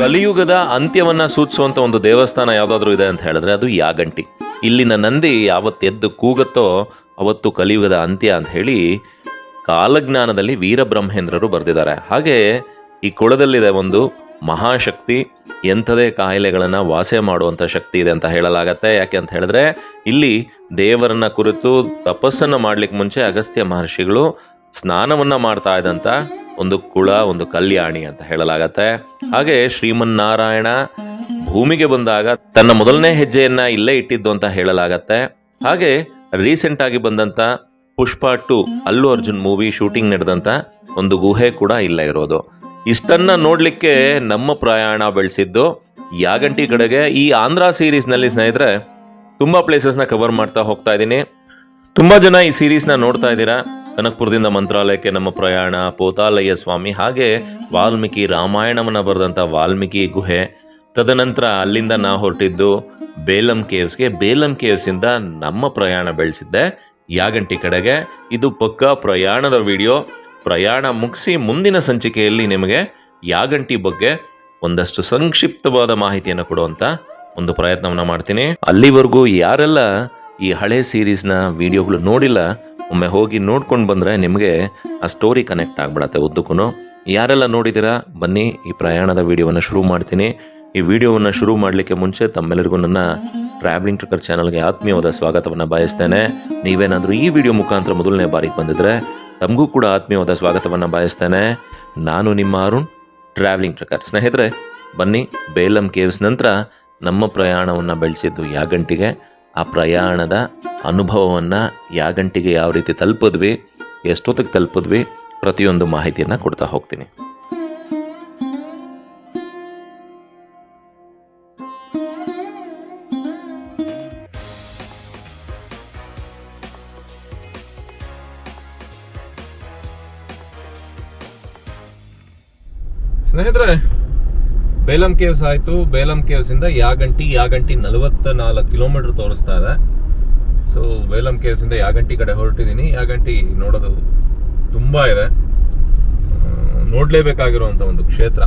ಕಲಿಯುಗದ ಅಂತ್ಯವನ್ನ ಸೂಚಿಸುವಂತ ಒಂದು ದೇವಸ್ಥಾನ ಯಾವುದಾದ್ರೂ ಇದೆ ಅಂತ ಹೇಳಿದ್ರೆ ಅದು ಯಾಗಂಟಿ. ಇಲ್ಲಿನ ನಂದಿ ಯಾವತ್ತು ಎದ್ದು ಕೂಗುತ್ತೋ ಅವತ್ತು ಕಲಿಯುಗದ ಅಂತ್ಯ ಅಂತ ಹೇಳಿ ಕಾಲಜ್ಞಾನದಲ್ಲಿ ವೀರಬ್ರಹ್ಮೇಂದ್ರರು ಬರೆದಿದ್ದಾರೆ. ಹಾಗೆ ಈ ಕುಳದಲ್ಲಿದೆ ಒಂದು ಮಹಾಶಕ್ತಿ, ಎಂಥದೇ ಕಾಯಿಲೆಗಳನ್ನು ವಾಸೆ ಮಾಡುವಂಥ ಶಕ್ತಿ ಇದೆ ಅಂತ ಹೇಳಲಾಗತ್ತೆ. ಯಾಕೆ ಅಂತ ಹೇಳಿದ್ರೆ ಇಲ್ಲಿ ದೇವರನ್ನ ಕುರಿತು ತಪಸ್ಸನ್ನು ಮಾಡ್ಲಿಕ್ಕೆ ಮುಂಚೆ ಅಗಸ್ತ್ಯ ಮಹರ್ಷಿಗಳು ಸ್ನಾನವನ್ನ ಮಾಡ್ತಾ ಇದ್ದಂತ ಒಂದು ಕುಳ, ಒಂದು ಕಲ್ಯಾಣಿ ಅಂತ ಹೇಳಲಾಗತ್ತೆ. ಹಾಗೆ ಶ್ರೀಮನ್ನಾರಾಯಣ ಭೂಮಿಗೆ ಬಂದಾಗ ತನ್ನ ಮೊದಲನೇ ಹೆಜ್ಜೆಯನ್ನ ಇಲ್ಲೇ ಇಟ್ಟಿದ್ದು ಅಂತ ಹೇಳಲಾಗತ್ತೆ. ಹಾಗೆ ರೀಸೆಂಟ್ ಆಗಿ ಬಂದಂತ ಪುಷ್ಪ to Allu Arjun movie shooting ನಡೆದಂತ ಒಂದು ಗುಹೆ ಕೂಡ ಇಲ್ಲೇ ಇರೋದು. ಇಷ್ಟನ್ನ ನೋಡ್ಲಿಕ್ಕೆ ನಮ್ಮ ಪ್ರಯಾಣ ಬೆಳೆಸಿದ್ದು ಯಾಗಂಟಿ ಕಡೆಗೆ ಈ ಆಂಧ್ರ ಸೀರೀಸ್ನಲ್ಲಿ ಸ್ನೇಹಿತರೆ, ತುಂಬಾ ಪ್ಲೇಸಸ್ನ ಕವರ್ ಮಾಡ್ತಾ ಹೋಗ್ತಾ ಇದ್ದೀನಿ. ತುಂಬಾ ಜನ ಈ ಸೀರೀಸ್ನ ನೋಡ್ತಾ ಇದ್ದೀರಾ? ಕನಕಪುರದಿಂದ ಮಂತ್ರಾಲಯಕ್ಕೆ ನಮ್ಮ ಪ್ರಯಾಣ ಪೋತಾಲಯ್ಯ ಸ್ವಾಮಿ, ಹಾಗೆ ವಾಲ್ಮೀಕಿ ರಾಮಾಯಣವನ್ನ ಬರೆದಂತ ವಾಲ್ಮೀಕಿ ಗುಹೆ. ತದನಂತರ ಅಲ್ಲಿಂದ ನಾ ಹೊರಟಿದ್ದು ಬೇಲಂ ಕೇವ್ಸ್ಗೆ ಬೇಲಂ ಕೇವ್ಸಿಂದ ನಮ್ಮ ಪ್ರಯಾಣ ಬೆಳೆಸಿದ್ದೆ ಯಾಗಂಟಿ ಕಡೆಗೆ. ಇದು ಪಕ್ಕ ಪ್ರಯಾಣದ ವಿಡಿಯೋ. ಪ್ರಯಾಣ ಮುಗಿಸಿ ಮುಂದಿನ ಸಂಚಿಕೆಯಲ್ಲಿ ನಿಮಗೆ ಯಾಗಂಟಿ ಬಗ್ಗೆ ಒಂದಷ್ಟು ಸಂಕ್ಷಿಪ್ತವಾದ ಮಾಹಿತಿಯನ್ನು ಕೊಡುವಂತ ಒಂದು ಪ್ರಯತ್ನವನ್ನ ಮಾಡ್ತೀನಿ. ಅಲ್ಲಿವರೆಗೂ ಯಾರೆಲ್ಲ ಈ ಹಳೆ ಸೀರೀಸ್ನ ವಿಡಿಯೋಗಳು ನೋಡಿಲ್ಲ, ಒಮ್ಮೆ ಹೋಗಿ ನೋಡ್ಕೊಂಡು ಬಂದರೆ ನಿಮಗೆ ಆ ಸ್ಟೋರಿ ಕನೆಕ್ಟ್ ಆಗಿಬಿಡತ್ತೆ ಉದ್ದಕ್ಕೂ ಯಾರೆಲ್ಲ ನೋಡಿದ್ದೀರಾ, ಬನ್ನಿ, ಈ ಪ್ರಯಾಣದ ವೀಡಿಯೋವನ್ನು ಶುರು ಮಾಡ್ತೀನಿ. ಈ ವಿಡಿಯೋವನ್ನು ಶುರು ಮಾಡಲಿಕ್ಕೆ ಮುಂಚೆ ತಮ್ಮೆಲ್ಲರಿಗೂ ನನ್ನ ಟ್ರಾವೆಲಿಂಗ್ ಟ್ರಕ್ಕರ್ ಚಾನಲ್ಗೆ ಆತ್ಮೀಯವಾದ ಸ್ವಾಗತವನ್ನು ಬಯಸ್ತೇನೆ. ನೀವೇನಾದರೂ ಈ ವಿಡಿಯೋ ಮುಖಾಂತರ ಮೊದಲನೇ ಬಾರಿಗೆ ಬಂದಿದ್ರೆ ತಮಗೂ ಕೂಡ ಆತ್ಮೀಯವಾದ ಸ್ವಾಗತವನ್ನು ಬಯಸ್ತೇನೆ. ನಾನು ನಿಮ್ಮ ಅರುಣ್ ಟ್ರಾವೆಲಿಂಗ್ ಟ್ರಕ್ಕರ್ ಸ್ನೇಹಿತರೆ, ಬನ್ನಿ, ಬೇಲಂ ಕೇವ್ಸ್ ನಂತರ ನಮ್ಮ ಪ್ರಯಾಣವನ್ನು ಬೆಳೆಸಿದ್ದು ಯಾಗಂಟಿಗೆ ಆ ಪ್ರಯಾಣದ ಅನುಭವವನ್ನು ಯಾಗಂಟಿಗೆ ಯಾವ ರೀತಿ ತಲುಪಿದ್ವಿ ಎಷ್ಟೊತ್ತಿಗೆ ತಲುಪಿದ್ವಿ ಪ್ರತಿಯೊಂದು ಮಾಹಿತಿಯನ್ನು ಕೊಡ್ತಾ ಹೋಗ್ತೀನಿ. ಸ್ನೇಹಿತರೆ ಬೇಲಂ ಕೇವ್ಸ್ ಆಯಿತು. ಬೇಲಂ ಕೇವ್ಸಿಂದ ಯಾಗಂಟಿ ಯಾಗಂಟಿ ನಲವತ್ತ ನಾಲ್ಕು ಕಿಲೋಮೀಟರ್ ತೋರಿಸ್ತಾ ಇದೆ. ಸೊ ಬೇಲಂ ಕೇವ್ಸಿಂದ ಯಾಗಂಟಿ ಕಡೆ ಹೊರಟಿದ್ದೀನಿ. ಯಾಗಂಟಿ ನೋಡೋದು ತುಂಬ ಇದೆ. ನೋಡಲೇಬೇಕಾಗಿರುವಂಥ ಒಂದು ಕ್ಷೇತ್ರ.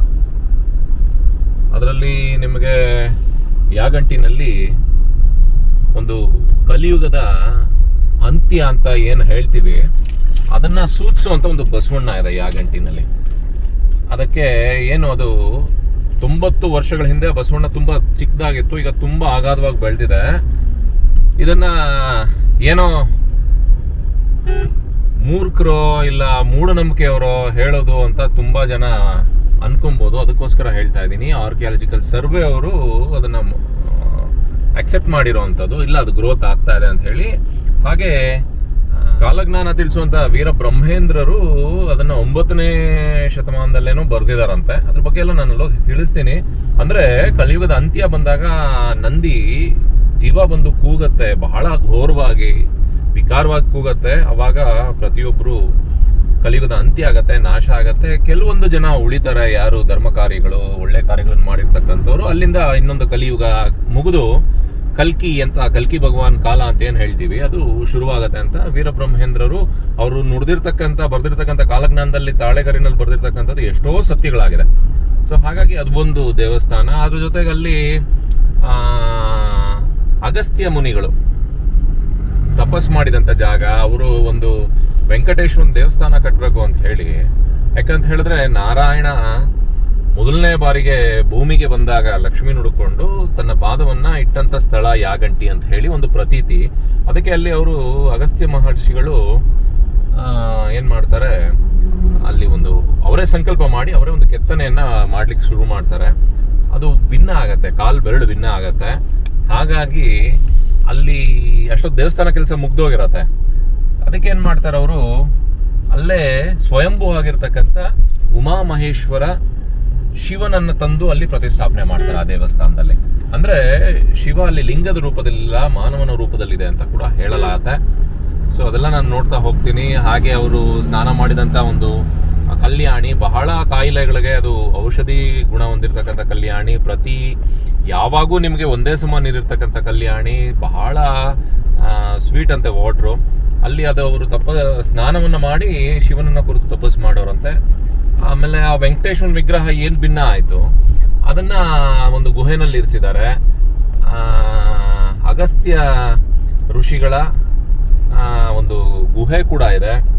ಅದರಲ್ಲಿ ನಿಮಗೆ ಯಾಗಂಟಿನಲ್ಲಿ ಒಂದು ಕಲಿಯುಗದ ಅಂತ್ಯ ಅಂತ ಏನು ಹೇಳ್ತೀವಿ, ಅದನ್ನ ಸೂಚಿಸುವಂತ ಒಂದು ಬಸವಣ್ಣ ಇದೆ ಯಾಗಂಟಿನಲ್ಲಿ. ಅದಕ್ಕೆ ಏನು ಅದು ತೊಂಬತ್ತು ವರ್ಷಗಳ ಹಿಂದೆ ಬಸವಣ್ಣ ತುಂಬಾ ಚಿಕ್ಕದಾಗಿತ್ತು, ಈಗ ತುಂಬಾ ಆಗಾಧವಾಗಿ ಬೆಳೆದಿದೆ. ಇದನ್ನ ಏನೋ ಮೂರ್ಖರೋ ಇಲ್ಲ ಮೂಢನಂಬಿಕೆಯವರೋ ಹೇಳೋದು ಅಂತ ತುಂಬಾ ಜನ ಅನ್ಕೊಬೋದು. ಅದಕ್ಕೋಸ್ಕರ ಹೇಳ್ತಾ ಇದ್ದೀನಿ. ಆರ್ಕಿಯಾಲಜಿಕಲ್ ಸರ್ವೆ ಅವರು ಅದನ್ನ ಅಕ್ಸೆಪ್ಟ್ ಮಾಡಿರೋವಂಥದ್ದು ಇಲ್ಲ, ಅದು ಗ್ರೋತ್ ಆಗ್ತಾ ಇದೆ ಅಂತ ಹೇಳಿ. ಹಾಗೆ ಕಾಲಜ್ಞಾನ ತಿಳಿಸುವಂತ ವೀರ ಬ್ರಹ್ಮೇಂದ್ರರು ಅದನ್ನ ಒಂಬತ್ತನೇ ಶತಮಾನದಲ್ಲೇನೋ ಬರ್ದಿದಾರಂತೆ. ಅದ್ರ ಬಗ್ಗೆ ಎಲ್ಲ ನಾನು ತಿಳಿಸ್ತೀನಿ. ಅಂದ್ರೆ ಕಲಿಯುಗದ ಅಂತ್ಯ ಬಂದಾಗ ನಂದಿ ಜೀವ ಬಂದು ಕೂಗತ್ತೆ, ಬಹಳ ಘೋರವಾಗಿ, ವಿಕಾರವಾಗಿ ಕೂಗತ್ತೆ. ಅವಾಗ ಪ್ರತಿಯೊಬ್ಬರು ಕಲಿಯುಗದ ಅಂತ್ಯ ಆಗತ್ತೆ, ನಾಶ ಆಗತ್ತೆ. ಕೆಲವೊಂದು ಜನ ಉಳಿತಾರೆ, ಯಾರು ಧರ್ಮ ಕಾರ್ಯಗಳು ಒಳ್ಳೆ ಕಾರ್ಯಗಳನ್ನು ಮಾಡಿರ್ತಕ್ಕಂಥವ್ರು. ಅಲ್ಲಿಂದ ಇನ್ನೊಂದು ಕಲಿಯುಗ ಮುಗಿದು ಕಲ್ಕಿ ಅಂತ ಕಲ್ಕಿ ಭಗವಾನ್ ಕಾಲ ಅಂತ ಏನು ಹೇಳ್ತೀವಿ, ಅದು ಶುರುವಾಗತ್ತೆ ಅಂತ. ವೀರಬ್ರಹ್ಮೇಂದ್ರರು ಅವರು ನುಡಿದಿರ್ತಕ್ಕಂಥ, ಬರ್ದಿರ್ತಕ್ಕಂಥ ಕಾಲಜ್ಞಾನದಲ್ಲಿ ತಾಳೆಗರಿನಲ್ಲಿ ಬರ್ದಿರ್ತಕ್ಕಂಥದ್ದು ಎಷ್ಟೋ ಸತ್ಯಗಳಾಗಿದೆ. ಸೊ ಹಾಗಾಗಿ ಅದು ಒಂದು ದೇವಸ್ಥಾನ. ಅದ್ರ ಜೊತೆಗೆ ಅಲ್ಲಿ ಅಗಸ್ತ್ಯ ಮುನಿಗಳು. ತಪಸ್ ಮಾಡಿದಂತ ಜಾಗ, ಅವರು ಒಂದು ವೆಂಕಟೇಶ್ವರನ ದೇವಸ್ಥಾನ ಕಟ್ಟಬೇಕು ಅಂತ ಹೇಳಿ. ಯಾಕಂತ ಹೇಳಿದ್ರೆ ನಾರಾಯಣ ಮೊದಲನೇ ಬಾರಿಗೆ ಭೂಮಿಗೆ ಬಂದಾಗ ಲಕ್ಷ್ಮಿ ನುಡ್ಕೊಂಡು ತನ್ನ ಪಾದವನ್ನ ಇಟ್ಟಂತ ಸ್ಥಳ ಯಾಗಂಟಿ ಅಂತ ಹೇಳಿ ಒಂದು ಪ್ರತೀತಿ. ಅದಕ್ಕೆ ಅಲ್ಲಿ ಅವರು ಅಗಸ್ತ್ಯ ಮಹರ್ಷಿಗಳು ಏನು ಮಾಡ್ತಾರೆ? ಅಲ್ಲಿ ಒಂದು ಅವರೇ ಸಂಕಲ್ಪ ಮಾಡಿ ಅವರೇ ಒಂದು ಕೆತ್ತನೆಯನ್ನ ಮಾಡ್ಲಿಕ್ಕೆ ಶುರು ಮಾಡ್ತಾರೆ. ಅದು ಭಿನ್ನ ಆಗತ್ತೆ, ಕಾಲ್ ಬೆರಳು ಭಿನ್ನ ಆಗತ್ತೆ. ಹಾಗಾಗಿ ಅಲ್ಲಿ ಅಷ್ಟೊತ್ತು ದೇವಸ್ಥಾನ ಕೆಲಸ ಮುಗ್ದೋಗಿರತ್ತೆ. ಅದಕ್ಕೆ ಏನ್ ಮಾಡ್ತಾರೆ ಅವರು? ಅಲ್ಲೇ ಸ್ವಯಂಭೂ ಆಗಿರ್ತಕ್ಕಂಥ ಉಮಾ ಮಹೇಶ್ವರ ಶಿವನನ್ನ ತಂದು ಅಲ್ಲಿ ಪ್ರತಿಷ್ಠಾಪನೆ ಮಾಡ್ತಾರೆ ಆ ದೇವಸ್ಥಾನದಲ್ಲಿ. ಅಂದ್ರೆ ಶಿವ ಅಲ್ಲಿ ಲಿಂಗದ ರೂಪದಲ್ಲಿಲ್ಲ, ಮಾನವನ ರೂಪದಲ್ಲಿದೆ ಅಂತ ಕೂಡ ಹೇಳಲಾಗತ್ತೆ. ಸೊ ಅದೆಲ್ಲ ನಾನು ನೋಡ್ತಾ ಹೋಗ್ತೀನಿ. ಹಾಗೆ ಅವರು ಸ್ನಾನ ಮಾಡಿದಂತ ಒಂದು ಕಲ್ಯಾಣಿ, ಬಹಳ ಕಾಯಿಲೆಗಳಿಗೆ ಅದು ಔಷಧಿ ಗುಣ ಹೊಂದಿರತಕ್ಕಂಥ ಕಲ್ಯಾಣಿ, ಪ್ರತಿ ಯಾವಾಗೂ ನಿಮಗೆ ಒಂದೇ ಸಮ ನೀರಿರ್ತಕ್ಕಂಥ ಕಲ್ಯಾಣಿ, ಬಹಳ ಸ್ವೀಟ್ ಅಂತೆ ವಾಟ್ರು ಅಲ್ಲಿ ಅದು ಅವರು ತಪ್ಪ ಸ್ನಾನವನ್ನು ಮಾಡಿ ಶಿವನನ್ನ ಕುರಿತು ತಪಸ್ ಮಾಡೋರಂತೆ. ಆಮೇಲೆ ಆ ವೆಂಕಟೇಶ್ವರನ ವಿಗ್ರಹ ಏನ್ ಭಿನ್ನ ಆಯ್ತು? ಅದನ್ನ ಒಂದು ಗುಹೆನಲ್ಲಿ ಇರಿಸಿದ್ದಾರೆ. ಅಗಸ್ತ್ಯ ಋಷಿಗಳ ಒಂದು ಗುಹೆ ಕೂಡ ಇದೆ.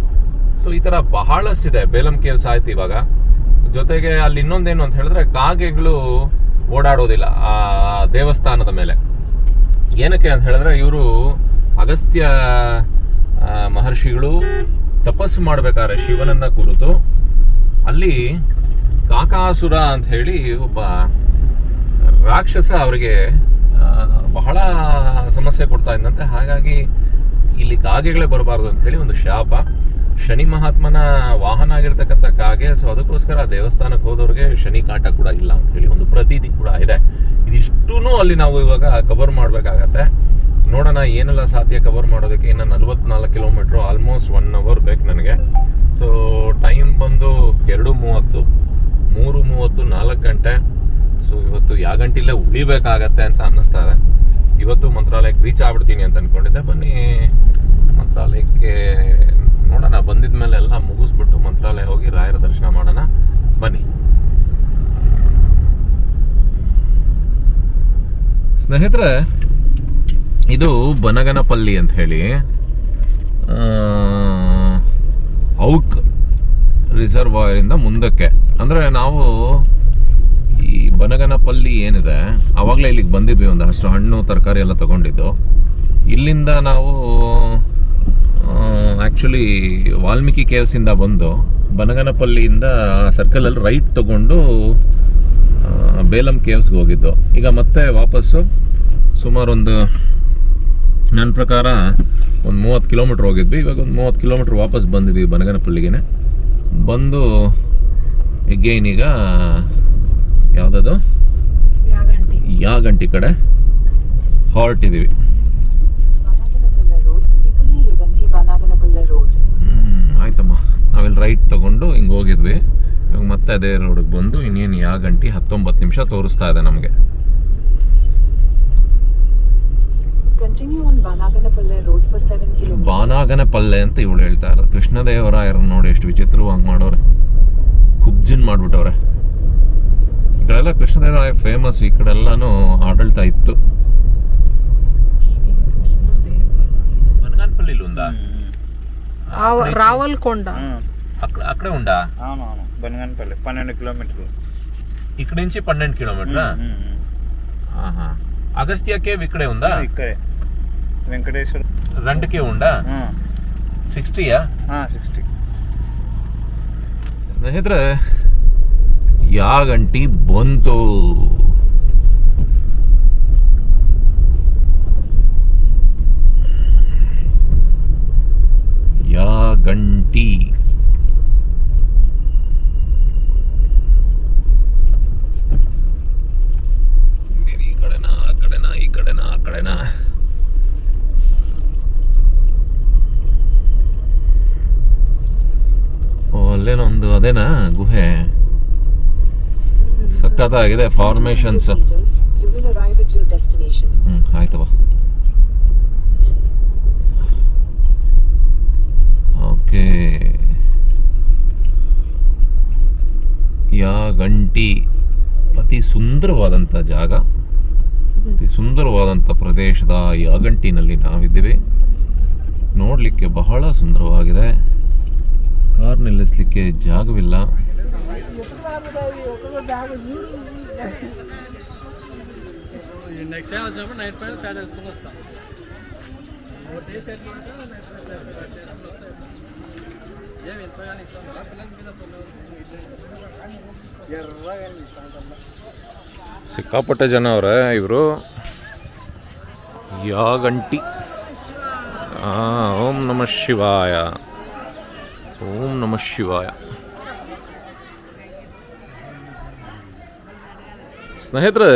ಸೊ ಈ ತರ ಬಹಳಷ್ಟಿದೆ. ಬೇಲಂ ಕೇವ್ಸ್ ಆಯ್ತು ಇವಾಗ. ಜೊತೆಗೆ ಅಲ್ಲಿ ಇನ್ನೊಂದೇನು ಅಂತ ಹೇಳಿದ್ರೆ ಕಾಗೆಗಳು ಓಡಾಡೋದಿಲ್ಲ, ಆ, ದೇವಸ್ಥಾನದ ಮೇಲೆ. ಏನಕ್ಕೆ ಅಂತ ಹೇಳಿದ್ರೆ ಇವರು ಅಗಸ್ತ್ಯ ಮಹರ್ಷಿಗಳು ತಪಸ್ಸು ಮಾಡ್ಬೇಕಾದ್ರೆ ಶಿವನನ್ನ ಕುರಿತು ಅಲ್ಲಿ ಕಾಕಾಸುರ ಅಂತ ಹೇಳಿ ಒಬ್ಬ ರಾಕ್ಷಸ ಅವರಿಗೆ ಬಹಳ ಸಮಸ್ಯೆ ಕೊಡ್ತಾ ಇದ್ದಂತೆ. ಹಾಗಾಗಿ ಇಲ್ಲಿ ಕಾಗೆಗಳೇ ಬರಬಾರ್ದು ಅಂತ ಹೇಳಿ ಒಂದು ಶಾಪ. ಶನಿ ಮಹಾತ್ಮನ ವಾಹನ ಆಗಿರ್ತಕ್ಕಂಥ ಕಾಗೆ, ಸೊ ಅದಕ್ಕೋಸ್ಕರ ಆ ದೇವಸ್ಥಾನಕ್ಕೆ ಹೋದವ್ರಿಗೆ ಶನಿ ಕಾಟ ಕೂಡ ಇಲ್ಲ ಅಂತ ಹೇಳಿ ಒಂದು ಪ್ರತೀತಿ ಕೂಡ ಇದೆ. ಇದಿಷ್ಟೂ ಅಲ್ಲಿ ನಾವು ಇವಾಗ ಕವರ್ ಮಾಡಬೇಕಾಗತ್ತೆ. ನೋಡೋಣ, ಏನೆಲ್ಲ ಸಾಧ್ಯ ಕವರ್ ಮಾಡೋದಕ್ಕೆ? ಇನ್ನು ನಲ್ವತ್ನಾಲ್ಕು ಕಿಲೋಮೀಟ್ರು ಆಲ್ಮೋಸ್ಟ್ ಒನ್ ಅವರ್ ಬೇಕು ನನಗೆ. ಸೊ ಟೈಮ್ ಬಂದು ಎರಡು ಮೂವತ್ತು. ಮೂರು ಮೂವತ್ತು, ನಾಲ್ಕು ಗಂಟೆ. ಸೊ ಇವತ್ತು ಯಾವ ಗಂಟಿಲ್ಲೇ ಉಳಿಬೇಕಾಗತ್ತೆ ಅಂತ ಅನ್ನಿಸ್ತಾ ಇದೆ. ಇವತ್ತು ಮಂತ್ರಾಲಯಕ್ಕೆ ರೀಚ್ ಆಗ್ಬಿಡ್ತೀನಿ ಅಂತ ಅನ್ಕೊಂಡಿದ್ದೆ. ಬನ್ನಿ, ಮಂತ್ರಾಲಯಕ್ಕೆ ನೋಡೋಣ. ಬಂದಿದ ಮೇಲೆ ಎಲ್ಲ ಮುಗಿಸ್ಬಿಟ್ಟು ಮಂತ್ರಾಲಯ ಹೋಗಿ ರಾಯರ ದರ್ಶನ ಮಾಡೋಣ. ಬನ್ನಿ. ಸ್ನೇಹಿತರೆ ಇದು ಬನಗನಪಲ್ಲಿ ಅಂತ ಹೇಳಿ ಔಕ್ ರಿಸರ್ವಾಯರ್ ಇಂದ ಮುಂದಕ್ಕೆ. ಅಂದರೆ ನಾವು ಈ ಬನಗನಪಲ್ಲಿ ಏನಿದೆ ಆವಾಗಲೇ ಇಲ್ಲಿಗೆ ಬಂದಿದ್ವಿ, ಒಂದು ಅಷ್ಟು ಹಣ್ಣು, ತರಕಾರಿ ಎಲ್ಲ ತಗೊಂಡಿದ್ದು. ಇಲ್ಲಿಂದ ನಾವು ಆ್ಯಕ್ಚುಲಿ ವಾಲ್ಮೀಕಿ ಕೇವ್ಸಿಂದ ಬಂದು ಬನಗನಪಲ್ಲಿಯಿಂದ ಸರ್ಕಲಲ್ಲಿ ರೈಟ್ ತಗೊಂಡು ಬೇಲಂ ಕೇವ್ಸ್ಗೆ ಹೋಗಿದ್ದು. ಈಗ ಮತ್ತೆ ವಾಪಸ್ಸು ಸುಮಾರು ಒಂದು ನನ್ನ ಪ್ರಕಾರ ಒಂದು ಮೂವತ್ತು ಕಿಲೋಮೀಟ್ರ್ ಹೋಗಿದ್ವಿ. ಇವಾಗ ಒಂದು ಮೂವತ್ತು ಕಿಲೋಮೀಟ್ರ್ ವಾಪಸ್ ಬಂದಿದ್ವಿ ಬನಗನಪಲ್ಲಿಗೆ ಬಂದು ಎಗೇನ್ ಈಗ ಯಾವುದದು? ಯಾಗಂಟಿ. ಕಡೆ ಹೊರಟಿದ್ದೀವಿ ಆಯ್ತಮ್ಮ. ನಾವಿಲ್ಲಿ ರೈಟ್ ತಗೊಂಡು ಹಿಂಗೆ ಹೋಗಿದ್ವಿ. ಇವಾಗ ಮತ್ತೆ ಅದೇ ರೋಡಿಗೆ ಬಂದು ಇನ್ನೇನು ಯಾವ ಗಂಟೆ ಹತ್ತೊಂಬತ್ತು ನಿಮಿಷ ತೋರಿಸ್ತಾ ಇದೆ ನಮಗೆ. ಪಲ್ಲೆ ಅಂತ ಇವಳು ಹೇಳ್ತಾ ಇರೋದು ಕೃಷ್ಣದೇವರಾಯರ ನೋಡಿ ಎಷ್ಟು ವಿಚಿತ್ರವಾಗಿ ಮಾಡೋರೆ ಕುಬ್ಜಿನ್ ಮಾಡ್ಬಿಟ್ಟವ್ರೆ ಈ ಕಡೆಲ್ಲ ಕೃಷ್ಣದೇವರಾಯ ಫೇಮಸ್ ಈ ಕಡೆ ಎಲ್ಲಾನು ಆಡಳಿತ ಇತ್ತು బనగానపల్లి ఉందా రావల్కొండ అక్కడ అక్కడే ఉందా అవునవును బనగానపల్లి పన్నెండు కిలోమీటర్లు ఇక్కడ నుంచి పన్నెండు కిలోమీటరా ఉమ్, ఉమ్. ఆహా. అగస్త్య కేవ్ ఇక్కడే ఉందా ఇక్కడే వెంకటేశ్వర రెండు కేవ్ ఉందా సిక్స్టీయా సిక్స్టీ ಸ್ನೇಹಿತರೆ ಯಾ ಗಂಟಿ ಬಂತು ಯಾ ಗಂಟಿ ಸಖತ್ತಾಗಿದೆ ಫಾರ್ಮೇಷನ್ಸ್. ಹ್ಞೂ ಆಯ್ತವ ಓಕೆ. ಯಾ ಗಂಟಿ ಅತಿ ಸುಂದರವಾದಂಥ ಜಾಗ ಅತಿ ಸುಂದರವಾದಂಥ ಪ್ರದೇಶದ ಯಾಗಂಟಿನಲ್ಲಿ ನಾವಿದ್ದೀವಿ. ನೋಡಲಿಕ್ಕೆ ಬಹಳ ಸುಂದರವಾಗಿದೆ. ಕಾರ್ ನಿಲ್ಲಿಸಲಿಕ್ಕೆ ಜಾಗವಿಲ್ಲ. నెక్స్ట్ టైం వచ్చినప్పుడు నైట్ పైన స్టార్ట్ చేసుకుని వస్తాం ఏమి ఎంత కానీ ఇస్తాం పిల్లల మీద ఎర్రగా ఇస్తాం ಸಿಕ್ಕಾಪಟ್ಟೆ ಜನ ಅವ್ರೆ ಇವರು ಯಾಗಂಟಿ ಆ, ಓಂ ನಮಃ ಶಿವಾಯ ಓಂ ನಮಃ ಶಿವಾಯ ಸ್ನೇಹಿತರೆ,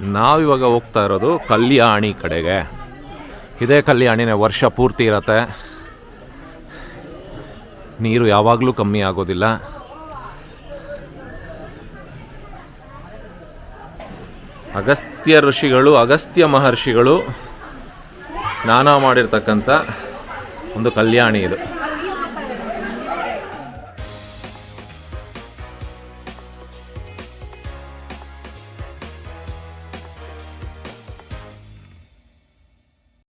ನಾವಿವಾಗ ಹೋಗ್ತಾ ಇರೋದು ಕಲ್ಯಾಣಿ ಕಡೆಗೆ. ಇದೇ ಕಲ್ಯಾಣಿನೇ ವರ್ಷ ಪೂರ್ತಿ ಇರತ್ತೆ. ನೀರು ಯಾವಾಗಲೂ ಕಮ್ಮಿ ಆಗೋದಿಲ್ಲ. ಅಗಸ್ತ್ಯ ಋಷಿಗಳು, ಅಗಸ್ತ್ಯ ಮಹರ್ಷಿಗಳು ಸ್ನಾನ ಮಾಡಿರ್ತಕ್ಕಂಥ ಒಂದು ಕಲ್ಯಾಣಿ ಇದು.